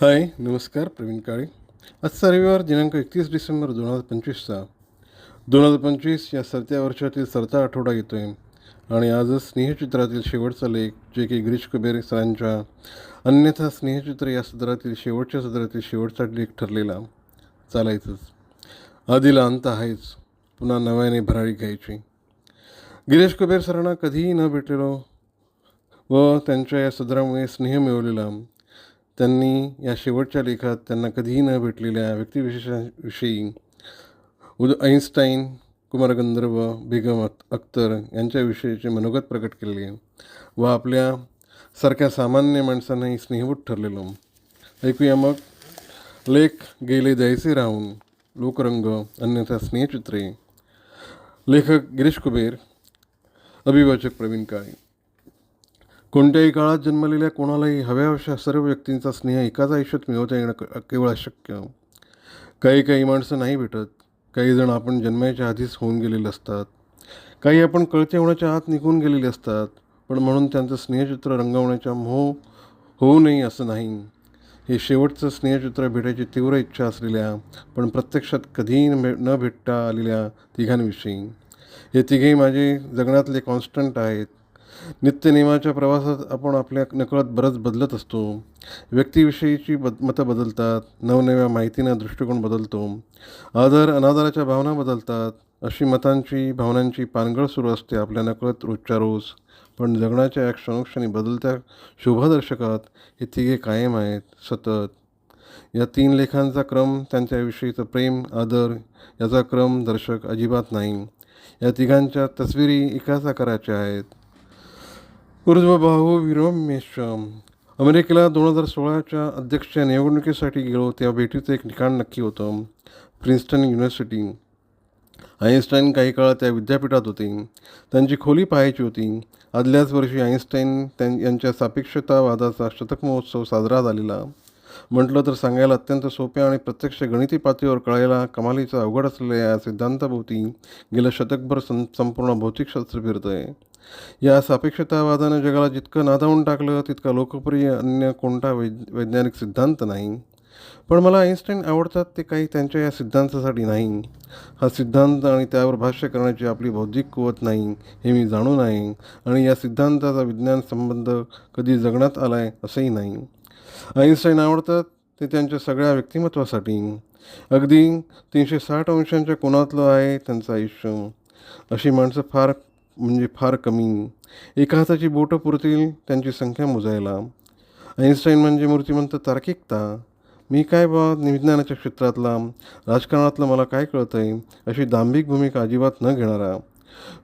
हाय नमस्कार प्रवीण काळे. आजचा रविवार दिनांक एकतीस डिसेंबर दोन हजार पंचवीसचा. दोन हजार पंचवीस या सरत्या वर्षातील सरता आठवडा येतो आहे आणि आजच स्नेहचित्रातील शेवटचा लेख जे की गिरीश कुबेर सरांच्या अन्यथा स्नेहचित्र या सदरातील शेवटच्या सदरातील शेवटचा लेख ठरलेला. चालायचंच. आधीला अंत आहेच पुन्हा नव्याने भरारी घ्यायची. गिरीश कुबेर सरांना कधीही न भेटलेलो व त्यांच्या या सदरामुळे स्नेह मिळवलेला. त्यांनी या शेवटच्या लेखात त्यांना कधीही न भेटलेल्या व्यक्तिविशेषांविषयी उद आईन्स्टाईन कुमारगंधर्व बेगम अख्तर यांच्याविषयीचे मनोगत प्रकट केले व आपल्या सारख्या सामान्य माणसांनाही स्नेहभूत ठरलेलो. ऐकूया मग लेख गेले द्यायचे राहून लोकरंग अन्यथा स्नेहचित्रे. लेखक गिरीश कुबेर अभिवाचक प्रवीण काळे. कोणत्याही काळात जन्मलेल्या कोणालाही हव्या अशा सर्व व्यक्तींचा स्नेह एकाच आयुष्यात मिळवता येणं केवळ अशक्य. काही काही माणसं नाही भेटत. काही जण आपण जन्माच्या आधीच होऊन गेलेले असतात. काही आपण कळते होण्याच्या आत निघून गेलेले असतात. पण म्हणून त्यांचं स्नेहचित्र रंगवण्याच्या मोह होऊ नये असं नाही. हे शेवटचं स्नेहचित्र भेटायची तीव्र इच्छा असलेल्या पण प्रत्यक्षात कधीही न न भेटता आलेल्या तिघांविषयी. हे तिघेही माझे जगण्यातले कॉन्स्टंट आहेत. नित्यनेमाच्या प्रवासात आपण आपल्या नकळत बरंच बदलत असतो. व्यक्तीविषयीची बद मतं बदलतात नवनव्या माहितीनं दृष्टिकोन बदलतो. आदर अनादराच्या भावना बदलतात. अशी मतांची भावनांची पानगळ सुरू असते आपल्या नकळत रोजच्या रोज. पण जगण्याच्या या क्षणोक्षणी बदलत्या शुभदर्शकात हे तिघे कायम आहेत सतत. या तीन लेखांचा क्रम त्यांच्याविषयीचं प्रेम आदर याचा क्रम दर्शक अजिबात नाही. या तिघांच्या तस्विरी एकाच आकाराच्या आहेत. ऊर्ध्वबाहू विरोमेश्वम अमेरिकेला दोन हजार सोळाच्या अध्यक्षीय निवडणुकीसाठी गेलो तेव्हा भेटीचं एक ठिकाण नक्की होतं प्रिन्स्टन युनिव्हर्सिटी. आईन्स्टाईन काही काळ त्या विद्यापीठात होते. त्यांची खोली पाहायची होती. आदल्याच वर्षी आईन्स्टाईन त्यां यांच्या सापेक्षतावादाचा शतक महोत्सव साजरा झालेला. म्हटलं तर सांगायला अत्यंत सोप्या आणि प्रत्यक्ष गणिती पातळीवर कळायला कमालीचा अवघड असलेल्या या सिद्धांताभोवती गेलं शतकभर सं संपूर्ण भौतिकशास्त्र फिरतं आहे या सापेक्षतावादानं जगाला जितकं नादावून टाकलं तितका लोकप्रिय अन्य कोणता वैज वैज्ञानिक सिद्धांत नाही. पण मला आईन्स्टाईन आवडतात ते काही त्यांच्या या सिद्धांतासाठी नाही. हा सिद्धांत आणि त्यावर भाष्य करण्याची आपली बौद्धिक कुवत नाही हे मी जाणून आहे. आणि या सिद्धांताचा विज्ञान संबंध कधी जगण्यात आला आहे असंही नाही. आईन्स्टाईन आवडतात ते त्यांच्या सगळ्या व्यक्तिमत्वासाठी. अगदी तीनशे साठ अंशांच्या कोणातलं आहे त्यांचं आयुष्य. अशी माणसं फार म्हणजे फार कमी. एका हाताची बोटं पुरतील त्यांची संख्या मोजायला. आईन्स्टाईन म्हणजे मूर्तिमंत तार्किकता. मी काय बा विज्ञानाच्या क्षेत्रातला राजकारणातलं मला काय कळतं आहे अशी दांभिक भूमिका अजिबात न घेणारा.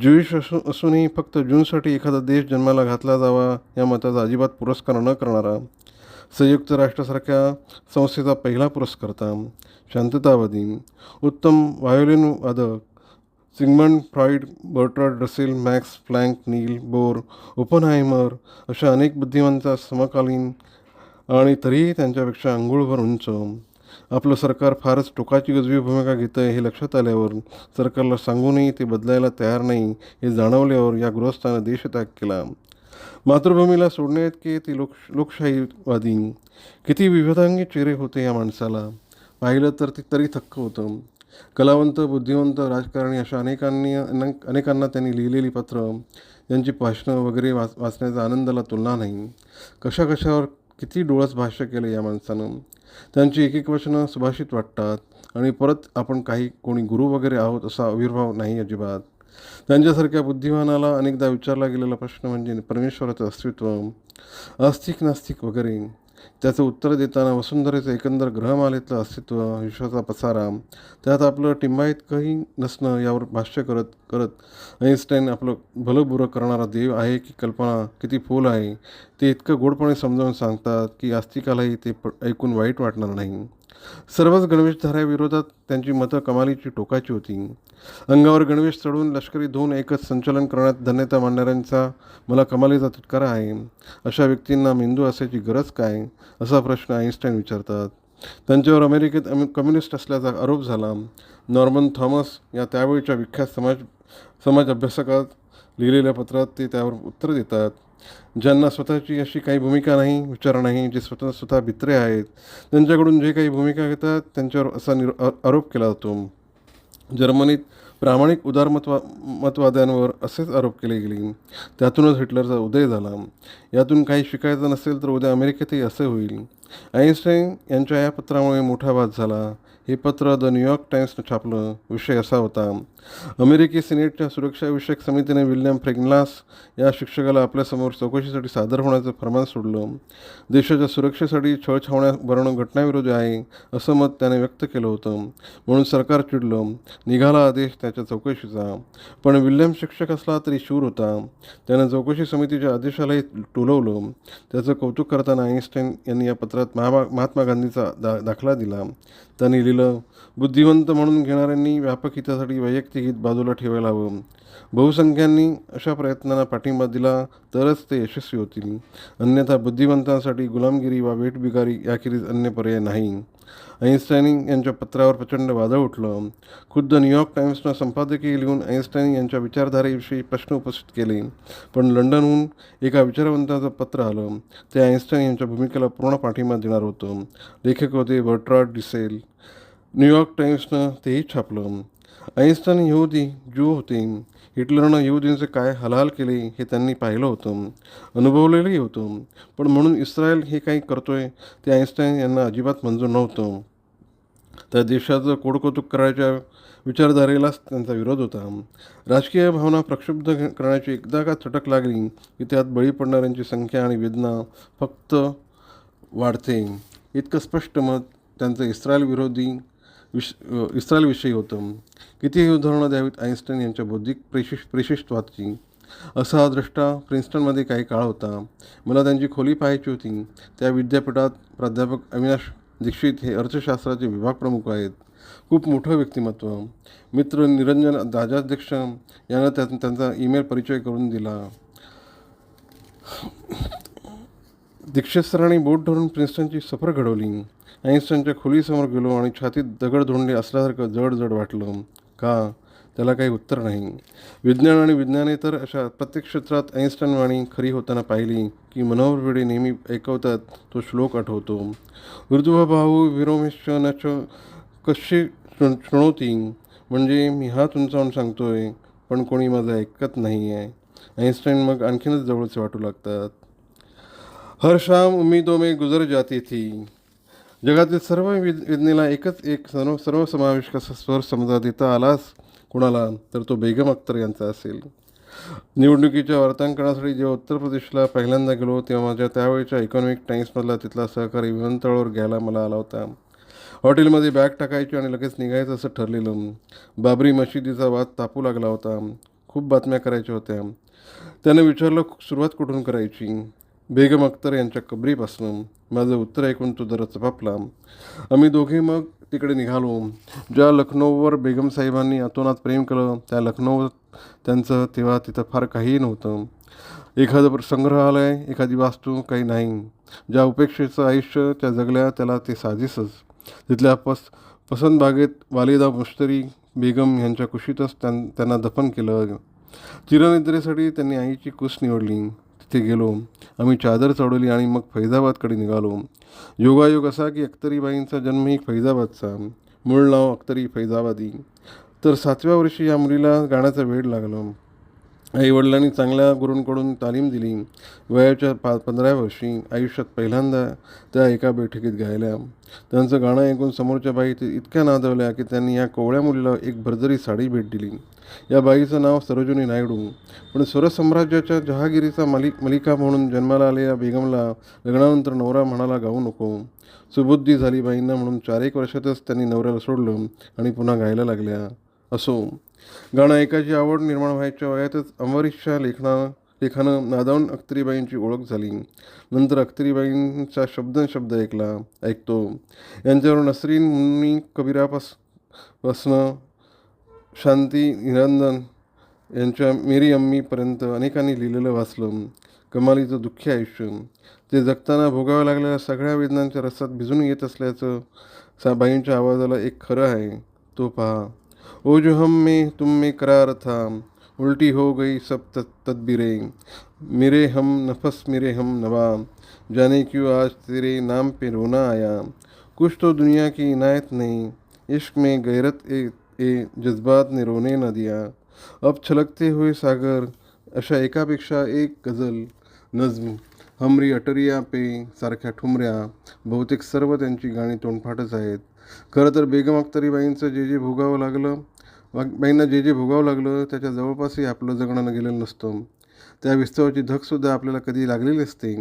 ज्युईश असू असूनही फक्त जूनसाठी एखादा देश जन्माला घातला जावा या मताचा अजिबात पुरस्कार न करणारा. संयुक्त राष्ट्रासारख्या संस्थेचा पहिला पुरस्कर्ता. शांततावादी. उत्तम व्हायोलिन वादक. Sigmund Freud Bertrand Russell Max Planck Niels Bohr Oppenheimer अशा अनेक बुद्धिमांचा समकालीन आणि तरीही त्यांच्यापेक्षा अंघोळभर उंच. आपलं सरकार फारच टोकाची गजवी भूमिका घेतं आहे हे लक्षात आल्यावर सरकारला सांगूनही ते बदलायला तयार नाही हे जाणवल्यावर या गृहस्थानं देशत्याग केला. मातृभूमीला सोडण्याइतके ती लोक लोकशाहीवादी. किती विविधांगी चेहरे होते या माणसाला. पाहिलं तर ते तरी थक्क होतं. कलावंत बुद्धिवंत राजकारणी अशा अनेकांनी अनेक अनेकांना त्यांनी लिहिलेली पत्र त्यांची भाषणं वगैरे वाच वाचण्याचा आनंदाला तुलना नाही. कशा कशावर किती डोळस भाष्य केलं या माणसानं? त्यांची एक एक वचनं सुभाषित वाटतात आणि परत आपण काही कोणी गुरु वगैरे आहोत असा आविर्भाव नाही अजिबात. त्यांच्यासारख्या बुद्धिमानाला अनेकदा विचारला गेलेला प्रश्न म्हणजे परमेश्वराचं अस्तित्व आस्तिक नास्तिक वगैरे. त्याचं उत्तर देताना वसुंधरेचं एकंदर ग्रहमालेतलं अस्तित्व विश्वाचा पसारा त्यात आपलं टिंबाइतकंही नसणं यावर भाष्य करत करत आईन्स्टाईन आपलं भलं बुरं करणारा देव आहे की कल्पना किती फोल आहे ते इतकं गोडपणे समजावून सांगतात की आस्तिकालाही ते प ऐकून वाईट वाटणार नाही. सर्वच गणवेशधाऱ्याविरोधात त्यांची मतं कमालीची टोकाची होती. अंगावर गणवेश चढून लष्करी धुवून एकच संचलन करण्यात धन्यता मांडणाऱ्यांचा मला कमालीचा तुटकारा आहे. अशा व्यक्तींना मेंदू असायची गरज काय? असा प्रश्न आईन्स्टाईन विचारतात. त्यांच्यावर अमेरिकेत अमे कम्युनिस्ट असल्याचा आरोप झाला. नॉर्मन थॉमस या त्यावेळच्या विख्यात समाज समाज अभ्यासकात लिहिलेल्या पत्रात ते त्यावर उत्तर देतात. ज्यांना स्वतःची अशी काही भूमिका नाही विचार नाही जे स्वतः स्वतः भित्रे आहेत त्यांच्याकडून जे काही भूमिका घेतात त्यांच्यावर असा निर आरोप केला जातो. जर्मनीत प्रामाणिक उदारमतवा मतवाद्यांवर असेच आरोप केले गेले. त्यातूनच हिटलरचा उदय झाला. यातून काही शिकायचं नसेल तर उद्या अमेरिकेतही असे होईल. आईन्स्टाईन यांच्या या पत्रामुळे मोठा वाद झाला. हे पत्र द न्यूयॉर्क टाईम्सनं छापलं. विषय असा होता. अमेरिकी सिनेटच्या सुरक्षाविषयक समितीने विल्यम फ्रेग्लास या शिक्षकाला आपल्यासमोर चौकशीसाठी सादर होण्याचं फरमान सोडलं. देशाच्या सुरक्षेसाठी छळछावण्या भरणं घटनाविरोधी आहे असं मत त्याने व्यक्त केलं होतं. म्हणून सरकार चिडलं. निघाला आदेश त्याच्या चौकशीचा. पण विल्यम शिक्षक असला तरी शूर होता. त्यानं चौकशी समितीच्या आदेशालाही टोलवलं. त्याचं कौतुक करताना आईन्स्टाईन यांनी या पत्रात महामा महात्मा गांधीचा दा दाखला दिला. त्यांनी लिहिलं बुद्धिवंत म्हणून घेणाऱ्यांनी व्यापक हितासाठी वैयक्तिक हित बाजूला ठेवायला हवं. बहुसंख्यांनी अशा प्रयत्नांना पाठिंबा दिला तरच ते यशस्वी होतील. अन्यथा बुद्धिवंतांसाठी गुलामगिरी वा वेटबिगारी याखेरीज अन्य पर्याय नाही. आईन्स्टाईन यांच्या पत्रावर प्रचंड वादळ उठलं. खुद्द न्यूयॉर्क टाइम्सनं संपादकीय लिहून आईन्स्टाईन यांच्या विचारधारेविषयी प्रश्न उपस्थित केले. पण लंडनहून एका विचारवंताचं पत्र आलं. ते आईन्स्टाईन यांच्या भूमिकेला पूर्ण पाठिंबा देणार होतं. लेखक होते बर्ट्रॉड डिसेल. न्यूयॉर्क टाइम्सनं तेही छापलं. आईन्स्टाईन यहुदी ज्यू होते. हिटलरनं यहुदींचे काय हलाल केले हे त्यांनी पाहिलं होतं अनुभवलेलंही होतं. पण म्हणून इस्रायल हे काही करतोय ते आईन्स्टाईन यांना अजिबात मंजूर नव्हतं. त्या देशाचं कोडकौतुक करायच्या विचारधारेलाच त्यांचा विरोध होता. राजकीय भावना प्रक्षुब्ध करण्याची एकदा का चटक लागली की त्यात बळी पडणाऱ्यांची संख्या आणि वेदना फक्त वाढते. इतकं स्पष्ट मत त्यांचं इस्रायल विरोधी विश इस्रायलविषयी होतं. कितीही उदाहरणं द्यावीत आईन्स्टाईन यांच्या बौद्धिक प्रेशिश प्रेशिष्टवादची. असा हा प्रिन्स्टनमध्ये काही काळ होता. मला त्यांची खोली पाहायची होती. त्या विद्यापीठात प्राध्यापक अविनाश दीक्षित हे अर्थशास्त्राचे विभाग प्रमुख आहेत. खूप मोठं व्यक्तिमत्व. मित्र निरंजन दाजाध्यक्ष यांना त्या त्यांचा ईमेल परिचय करून दिला. दीक्षित सरांनी बोट धरून प्रिन्स्टनची सफर घडवली. आईन्स्टनच्या खोलीसमोर गेलो आणि छातीत दगड धुंडले असल्यासारखं जड जड वाटलं. का? त्याला काही उत्तर नाही. विज्ञान आणि विज्ञाने तर अशा प्रत्येक क्षेत्रात आईन्स्टाईन वाणी खरी होताना पाहिली की मनोहर भिडे नेहमी ऐकवतात तो श्लोक आठवतो. ऊर्ध्वभाऊ भाऊ न कशी शृ- शृणोती. म्हणजे मी हा उंचावून सांगतोय पण कोणी माझं ऐकत नाही आहे आईन्स्टाईन मग आणखीनच जवळचे वाटू लागतात. हर शाम उम्मीदों में गुजर जाती थी। जगातील सर्व विज्ञेला वेदनेला एकच एक सर्व सर्व समावेश कसा स्वर समजा देता आलाच कुणाला? तर तो बेगम अख्तर यांचा असेल. निवडणुकीच्या वार्तांकनासाठी जेव्हा उत्तर प्रदेशला पहिल्यांदा गेलो तेव्हा माझ्या त्यावेळच्या इकॉनॉमिक टाईम्समधला तिथला सहकारी विमानतळावर घ्यायला मला आला होता. हॉटेलमध्ये बॅग टाकायची आणि लगेच निघायचं असं ठरलेलं. बाबरी मशिदीचा वाद तापू लागला होता. खूप बातम्या करायच्या होत्या. त्यानं विचारलं सुरुवात कुठून करायची? बेगम अख्तर यांच्या कबरीपासून माझं उत्तर ऐकून तो जरा चपापला आम्ही दोघे मग तिकडे निघालो. ज्या लखनौवर बेगम साहेबांनी अतोनात प्रेम केलं त्या लखनौ त्यांचं तेव्हा तिथं फार काहीही नव्हतं. एखादं संग्रहालय एखादी वास्तू काही नाही. ज्या उपेक्षेचं आयुष्य त्या जगल्या त्याला ते साजेसच. तिथल्या पस पसंत बागेत वालिदा मुश्तरी बेगम यांच्या कुशीतच त्यां त्यांना दफन केलं. चिरनिद्रेसाठी त्यांनी आईची कुस निवडली. तिथे गेलो आम्ही चादर चढवली आणि मग फैजाबादकडे निघालो. योगायोग असा की अख्तरीबाईंचा जन्मही फैजाबादचा. मूळ नाव अख्तरी फैजाबादी. तर सातव्या वर्षी या मुलीला गाण्याचा वेळ लागला. आईवडिलांनी चांगल्या गुरूंकडून तालीम दिली. वयाच्या पा पंधराव्या वर्षी आयुष्यात पहिल्यांदा त्या एका बैठकीत गायल्या. त्यांचं गाणं ऐकून समोरच्या बाई ते इतक्या नादवल्या की त्यांनी या कोवळ्या मुलीला एक भरजरी साडी भेट दिली. या बाईचं नाव सरोजिनी नायडू. पण स्वरसाम्राज्याच्या जहागिरीचा मालिक मलिका म्हणून जन्माला आलेल्या बेगमला लग्नानंतर नवरा म्हणाला गाऊ नको. सुबुद्धी झाली बाईंना म्हणून चार एक वर्षातच त्यांनी नवऱ्याला सोडलं आणि पुन्हा गायला लागल्या. असो. गाणं ऐकायची आवड निर्माण व्हायच्या वयातच अमरीशच्या लेखना लेखानं नादावून अख्तरीबाईंची ओळख झाली. नंतर अख्तरीबाईंचा शब्द शब्द ऐकला ऐकतो. यांच्यावर नसरीन मुन्नी कबीरापास वसनं शांती निरंजन यांच्या मेरी अम्मीपर्यंत अनेकांनी लिहिलेलं वाचलं. कमालीचं दुःखी आयुष्य. ते जगताना भोगाव्या लागलेल्या सगळ्या वेदनांच्या रस्त्यात भिजून येत असल्याचं सा बाईंच्या आवाजाला एक खरं आहे. तो पहा. ओ जो हम में तुम में करार था। उल्टी हो गई सब तद तदबीरें। मेरे हम नफस मेरे हम नवा। जाने क्यों आज तेरे नाम पे रोना आया? कुछ तो दुनिया की इनायत नहीं। इश्क में गैरत ए, ए जज्बात ने रोने न दिया। अब छलकते हुए सागर अशा एकापेक्षा एक गझल नज्म हमरी अटरिया पे सारख्या ठुमऱ्या बहुतेक सर्व त्यांची गाणी तोंडपाठच आहेत। खरं तर बेगम अख्तरीबाईंचं जे जे भोगावं लागलं बाईंना जे जे भोगावं लागलं त्याच्या जवळपासही आपलं जगणं गेलेलं नसतं. त्या विस्तवाची धगसुद्धा आपल्याला कधी लागलेली असते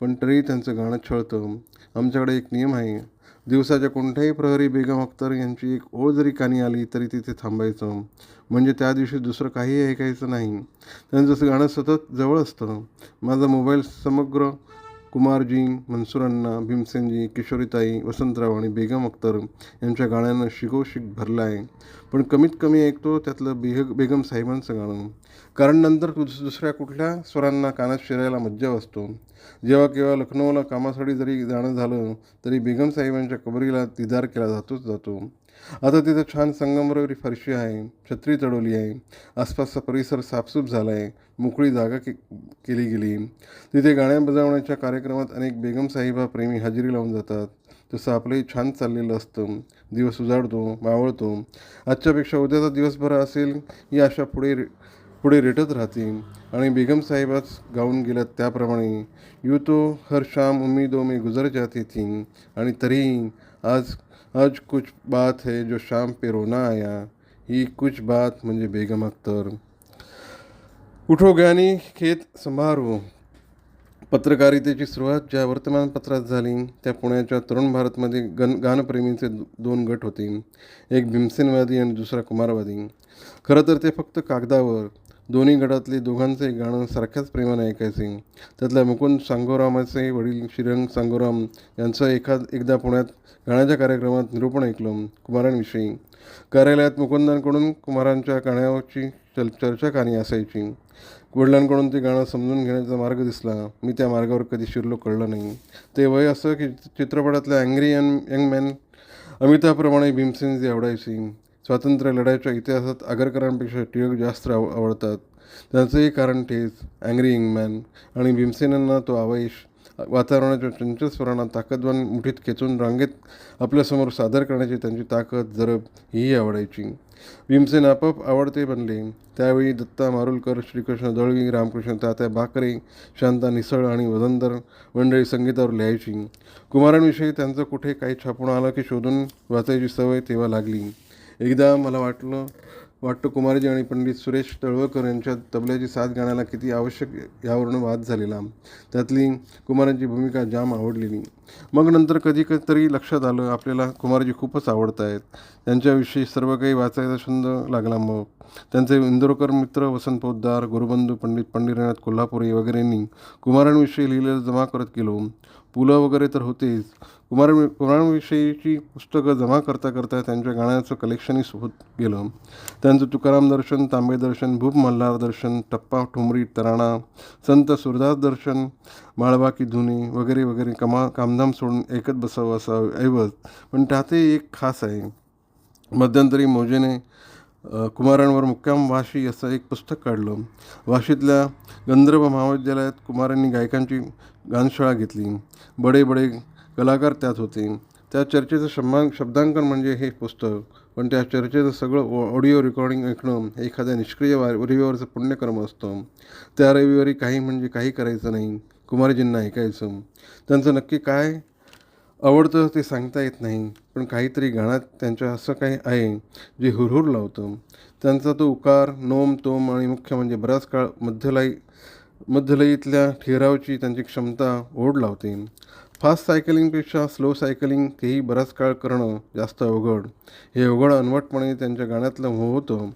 पण तरी त्यांचं गाणं छळतं. आमच्याकडे एक नियम आहे दिवसाच्या कोणत्याही प्रहरी बेगम अख्तर यांची एक ओळ जरी कानी आली तरी तिथे थांबायचं. म्हणजे त्या दिवशी दुसरं काही ऐकायचं नाही. त्यांचं गाणं सतत जवळ असतं. माझा मोबाईल समग्र कुमारजी मनसुरांना भीमसेनजी किशोरीताई वसंतराव आणि बेगम अख्तर यांच्या गाण्यांना शिगोशिक भरला आहे. पण कमीत कमी ऐकतो त्यातलं बेग बेगम साहेबांचं गाणं. कारण नंतर दुस दुसऱ्या कुठल्या स्वरांना कानात शिरायला मज्जा असतो जेव्हा केव्हा लखनौला कामासाठी जरी जाणं झालं तरी बेगम साहेबांच्या कबरीला दिदार केला जातोच जातो. आता तिथं छान संगमरवरी फरशी आहे छत्री चढवली आहे आसपासचा परिसर साफसूफ झाला आहे मोकळी जागा के केली गेली. तिथे गाण्या बजावण्याच्या कार्यक्रमात अनेक बेगम साहिबा प्रेमी हजेरी लावून जातात. तसं आपलंही छान चाललेलं असतं. दिवस उजाडतो मावळतो. आजच्यापेक्षा उद्याचा दिवस बरा असेल ही आशा पुढे रे- पुढे रेटत राहते. आणि बेगम साहेबाच गाऊन गेल्यात त्याप्रमाणे. यू तो हर शाम उम्मीदों में गुजर जाते थी. आणि तरीही आज आज कुछ बात है जो शाम पे रोना आया ही कुछ बात म्हणजे बेगम अख्तर। उठो ज्ञानी खेत संभारो। पत्रकारितेची सुरुवात ज्या वर्तमानपत्रात झाली त्या पुण्याच्या तरुण भारतमध्ये गन गानप्रेमींचे दोन गट होते. एक भीमसेनवादी आणि दुसरा कुमारवादी. खरं तर ते फक्त कागदावर दोन्ही गटातले दोघांचे गाणं सारख्याच प्रेमाने ऐकायचे. त्यातल्या मुकुंद सांगोरामाचे वडील श्रीरंग सांगोराम यांचं एखाद एकदा पुण्यात गाण्याच्या कार्यक्रमात निरूपण ऐकलं कुमारांविषयी. कार्यालयात मुकुंदांकडून कुमारांच्या गाण्याची चल चर्चा कानी असायची. वडिलांकडून ते गाणं समजून घेण्याचा मार्ग दिसला. मी त्या मार्गावर कधी शिरलो कळलं नाही. ते वय असं की चित्रपटातल्या अँग्री यंग यंग मॅन अमिताभप्रमाणे भीमसेनजी आवडायची. स्वातंत्र्य लढ्याच्या इतिहासात आगरकरांपेक्षा टिळक जास्त आव आवडतात. त्याचंही कारण तेच. अँग्री इंगमॅन आणि भीमसेनांना तो आवेश. वातावरणाच्या चंचल स्वरांना ताकदवान मुठीत खेचून रांगेत आपल्यासमोर सादर करण्याची त्यांची ताकद जरब हीही आवडायची. भीमसेन आपोआप आवडते बनले. त्यावेळी दत्ता मारुलकर श्रीकृष्ण दळवी रामकृष्ण तात्या बाकरे शांता निसळ आणि वदंतर मंडळी संगीतावर लिहायची. कुमारांविषयी त्यांचं कुठे काही छापून आलं की शोधून वाचायची सवय तेव्हा लागली. एकदा मला वाटलं वाटतं कुमारजी आणि पंडित सुरेश तळवळकर यांच्या तबल्याची साथ गाण्याला किती आवश्यक यावरून वाद झालेला. त्यातली कुमारांची भूमिका जाम आवडलेली. मग नंतर कधी तरी लक्षात आलं आपल्याला कुमारजी खूपच आवडत आहेत त्यांच्याविषयी सर्व काही वाचायचा छंद लागला मग. त्यांचे इंदोरकर मित्र वसंत पोद्दार गुरुबंधू पंडित पंडितनाथ कोल्हापुरी वगैरेंनी कुमारांविषयी लिहिलेलं जमा करत गेलो. पुलं वगैरे तर होतेच. कुमार कुमारांविषयीची पुस्तकं जमा करता करता त्यांच्या गाण्याचं कलेक्शनही होत गेलं. त्यांचं तुकाराम दर्शन तांबे दर्शन भूप मल्हार दर्शन टप्पा ठुमरी तराणा संत सुरदास दर्शन माळवा की धुनी वगैरे वगैरे कमा कामधाम सोडून एकच बसावं असावं ऐवज. पण त्यातही एक खास आहे. मध्यंतरी मौजेने कुमारांवर मुक्काम वाशी असं एक पुस्तक काढलं. वाशीतल्या गंधर्व महाविद्यालयात कुमारांनी गायकांची गानशाळा घेतली. बडे बडे कलाकार त्यात होते. त्या चर्चेचं शब्दां शब्दांकन म्हणजे हे पुस्तक. पण त्या चर्चेचं सगळं ऑडिओ रेकॉर्डिंग ऐकणं हे एखाद्या निष्क्रिय वा रविवारचं पुण्यकर्म असतं. त्या रविवारी काही म्हणजे काही करायचं नाही. कुमारजींना ऐकायचं. त्यांचं नक्की काय आवडतं ते सांगता येत नाही पण काहीतरी गाण्यात त्यांच्या असं काही आहे जे हुरहुर लावतं. त्यांचा तो उकार नोम तोम आणि मुख्य म्हणजे बराच काळ मध्यलयी मध्यलयीतल्या ठेरावची त्यांची क्षमता ओढ लावते. फास्ट सायकलिंगपेक्षा स्लो सायकलिंग तेही बराच काळ करणं जास्त अवघड. हे अवघड अनवटपणे त्यांच्या गाण्यातलं हो होतं.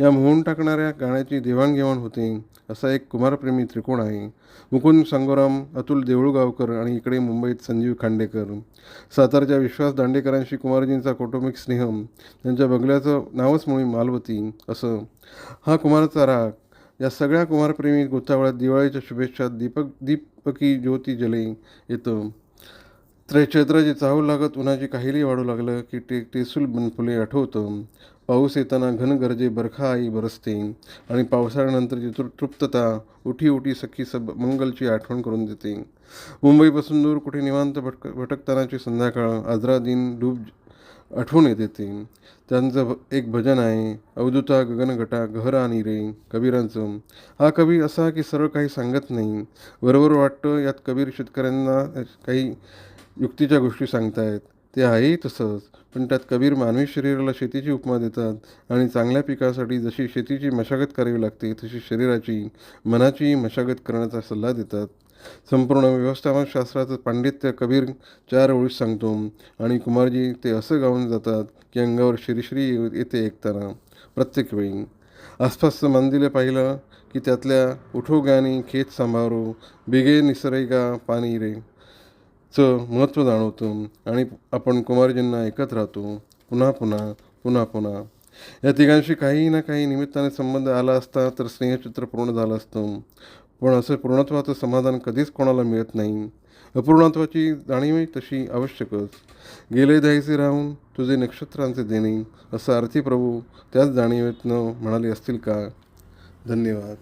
या मोहून टाकणाऱ्या गाण्याची देवाणघेवाण होते असा एक कुमारप्रेमी त्रिकोण आहे. मुकुंद संगोराम अतुल देऊळगावकर आणि इकडे मुंबईत संजीव खांडेकर. सातारच्या विश्वास दांडेकरांशी कुमारजींचा कौटुंबिक स्नेह त्यांच्या बंगल्याचं नावच मुळी मालवती असं. हा कुमारचा राग या सगळ्या कुमारप्रेमी गोतावळ्यात दिवाळीच्या शुभेच्छा दीपक दीपकी ज्योती जले येतं. त्रै चैत्राची चाहूल लागत उन्हाची काहिली वाढू लागलं की ते टेसूल बनफुले आठवतं. पाऊस येताना घनगरजे बरखा आई बरसते आणि पावसाळ्यानंतरची तृ तृप्तता उठी उठी सखी सब मंगलची आठवण करून देते मुंबईपासून दूर कुठे निवांत भटक भटकतानाची संध्याकाळ आजरा दिन डूब आठवून येते ते त्यांचं भ- एक भजन आहे अवधूता गगनगटा गहरा रे कबीरांचं. हा कवी असा की सरळ काही सांगत नाही. बरोबर वाटतं यात कबीर शेतकऱ्यांना काही युक्तीच्या गोष्टी सांगतायत. ते आहेही तसंच. पण त्यात कबीर मानवी शरीराला शेतीची उपमा देतात आणि चांगल्या पिकासाठी जशी शेतीची मशागत करावी लागते तशी शरीराची मनाची मशागत करण्याचा सल्ला देतात. संपूर्ण व्यवस्थापन शास्त्राचं पांडित्य कबीर चार ओळीत सांगतो आणि कुमारजी ते असं गाऊन जातात की अंगावर श्रीश्री येते ऐकताना प्रत्येक वेळी. आसपासचं मंदिरं पाहिलं की त्यातल्या उठो गाणी खेत सांभारो बिगे निसरेगा पाणी रे. चं महत्त्व जाणवतं आणि आपण कुमारजींना ऐकत राहतो. पुन्हा पुन्हा पुन्हा पुन्हा. या तिघांशी काही ना काही निमित्ताने संबंध आला असता तर स्नेहचित्र पूर्ण झालं असतं. पण असं पूर्णत्वाचं समाधान कधीच कोणाला मिळत नाही. अपूर्णत्वाची जाणीवही तशी आवश्यकच. गेले द्यायचे राहून तुझे नक्षत्रांचे देणे असं आरती प्रभू त्याच जाणीवेतनं म्हणाले असतील का? धन्यवाद.